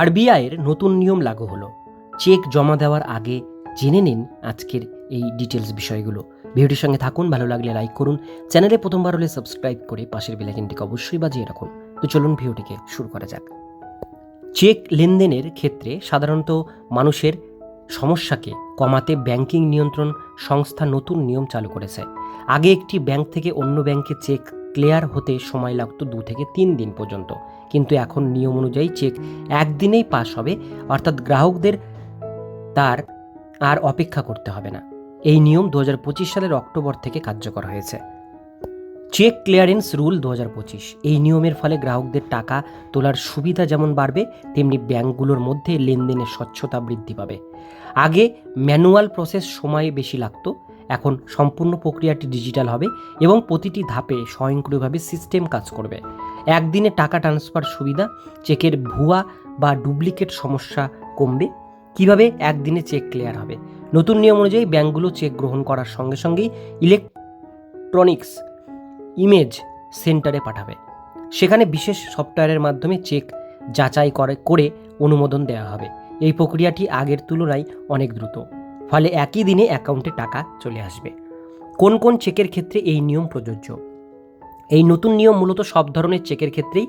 আরবিআইয়ের নতুন নিয়ম লাগু হলো। চেক জমা দেওয়ার আগে জেনে নিন আজকের এই ডিটেলস বিষয়গুলো। ভিডিওটির সঙ্গে থাকুন, ভালো লাগলে লাইক করুন। চ্যানেলে প্রথমবার হলে সাবস্ক্রাইব করে পাশের বেলাইকনটিকে অবশ্যই বাজিয়ে রাখুন। তো চলুন ভিডিওটিকে শুরু করা যাক। চেক লেনদেনের ক্ষেত্রে সাধারণত মানুষের সমস্যাকে কমাতে ব্যাংকিং নিয়ন্ত্রণ সংস্থা নতুন নিয়ম চালু করেছে। আগে একটি ব্যাংক থেকে অন্য ব্যাংকে চেক ক্লিয়ার হতে সময় লাগতো দু থেকে তিন দিন পর্যন্ত। কিন্তু এখন নিয়ম অনুযায়ী চেক একদিনেই পাস হবে, অর্থাৎ গ্রাহকদের তার আর অপেক্ষা করতে হবে না। এই নিয়ম দু হাজার পঁচিশ সালের অক্টোবর থেকে কার্যকর হয়েছে। চেক ক্লিয়ারেন্স রুল দু হাজার পঁচিশ। এই নিয়মের ফলে গ্রাহকদের টাকা তোলার সুবিধা যেমন বাড়বে, তেমনি ব্যাংকগুলোর মধ্যে লেনদেনের স্বচ্ছতা বৃদ্ধি পাবে। আগে ম্যানুয়াল প্রসেস সময় বেশি লাগতো এখন সম্পূর্ণ প্রক্রিয়াটি ডিজিটাল হবে এবং প্রতিটি ধাপে স্বয়ংক্রিয়ভাবে সিস্টেম কাজ করবে। একদিনে টাকা ট্রান্সফার সুবিধা, চেকের ভুয়া বা ডুপ্লিকেট সমস্যা কমবে। কীভাবে? একদিনে চেক ক্লিয়ার হবে। নতুন নিয়ম অনুযায়ী ব্যাঙ্কগুলো চেক গ্রহণ করার সঙ্গে সঙ্গেই ইলেকট্রনিক্স ইমেজ সেন্টারে পাঠাবে। সেখানে বিশেষ সফটওয়্যারের মাধ্যমে চেক যাচাই করে করে অনুমোদন দেওয়া হবে। এই প্রক্রিয়াটি আগের তুলনায় অনেক দ্রুত। ফলে একই দিনে অ্যাকাউন্টে টাকা চলে আসবে। কোন কোন চেকের ক্ষেত্রে এই নিয়ম প্রযোজ্য? এই নতুন নিয়ম মূলত সব ধরনের চেকের ক্ষেত্রেই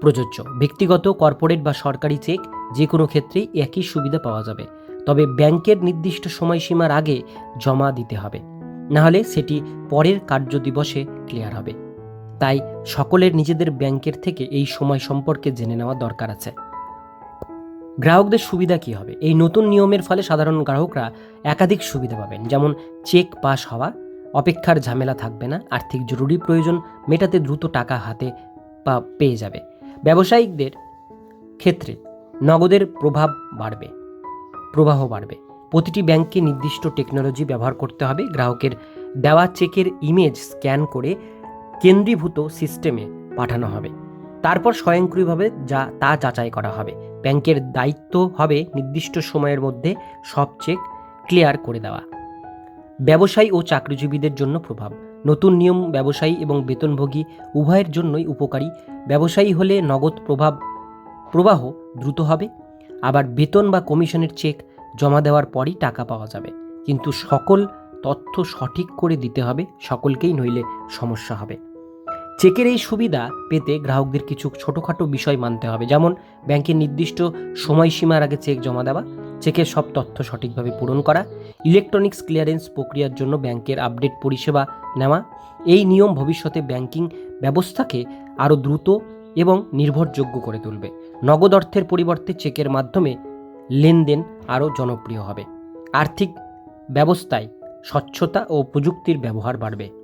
প্রযোজ্য। ব্যক্তিগত, কর্পোরেট বা সরকারি চেক যে কোনো ক্ষেত্রেই একই সুবিধা পাওয়া যাবে। তবে ব্যাংকের নির্দিষ্ট সময়সীমার আগে জমা দিতে হবে। নাহলে সেটি পরের কার্যদিবসে ক্লিয়ার হবে। তাই সকলের নিজেদের ব্যাংকের থেকে এই সময় সম্পর্কে জেনে নেওয়া দরকার আছে। গ্রাহকদের সুবিধা কী হবে? এই নতুন নিয়মের ফলে সাধারণ গ্রাহকরা একাধিক সুবিধা পাবেন, যেমন চেক পাস হওয়া, অপেক্ষার ঝামেলা থাকবে না, আর্থিক জরুরি প্রয়োজন, মেটাতে দ্রুত টাকা হাতে পা, পেয়ে যাবে। ব্যবসায়িকদের ক্ষেত্রে নগদের প্রভাব বাড়বে, প্রবাহ বাড়বে। প্রতিটি ব্যাংককে নির্দিষ্ট টেকনোলজি ব্যবহার করতে হবে, গ্রাহকের দেওয়া চেকের ইমেজ স্ক্যান করে কেন্দ্রীভূত সিস্টেমে পাঠানো হবে। তারপর স্বয়ংক্রিয়ভাবে যা, তা যাচাই করা হবে। ব্যাংকের দায়িত্ব হবে নির্দিষ্ট সময়ের মধ্যে সব চেক ক্লিয়ার করে দেওয়া। ব্যবসায়ী ও চাকরিজীবীদের জন্য প্রভাব। নতুন নিয়ম ব্যবসায়ী এবং বেতনভোগী উভয়ের জন্যই উপকারী। ব্যবসায়ী হলে নগদ প্রভাব, প্রবাহ দ্রুত হবে। আবার বেতন বা কমিশনের চেক জমা দেওয়ার পরই টাকা পাওয়া যাবে। কিন্তু সকল তথ্য সঠিক করে দিতে হবে। সকলকেই নইলে সমস্যা হবে। চেকের এই সুবিধা পেতে গ্রাহকদের কিছু ছোটোখাটো বিষয় মানতে হবে। যেমন, ব্যাংকের নির্দিষ্ট সময়সীমার আগে চেক জমা দেওয়া, চেকের সব তথ্য সঠিকভাবে পূরণ করা ইলেকট্রনিক্স ক্লিয়ারেন্স প্রক্রিয়ার জন্য ব্যাংকের আপডেট পরিষেবা নেওয়া, এই নিয়ম ভবিষ্যতে ব্যাংকিং ব্যবস্থাকে আরও দ্রুত এবং নির্ভরযোগ্য করে তুলবে। নগদ অর্থের পরিবর্তে চেকের মাধ্যমে লেনদেন আরও জনপ্রিয় হবে। আর্থিক ব্যবস্থায় স্বচ্ছতা ও প্রযুক্তির ব্যবহার বাড়বে।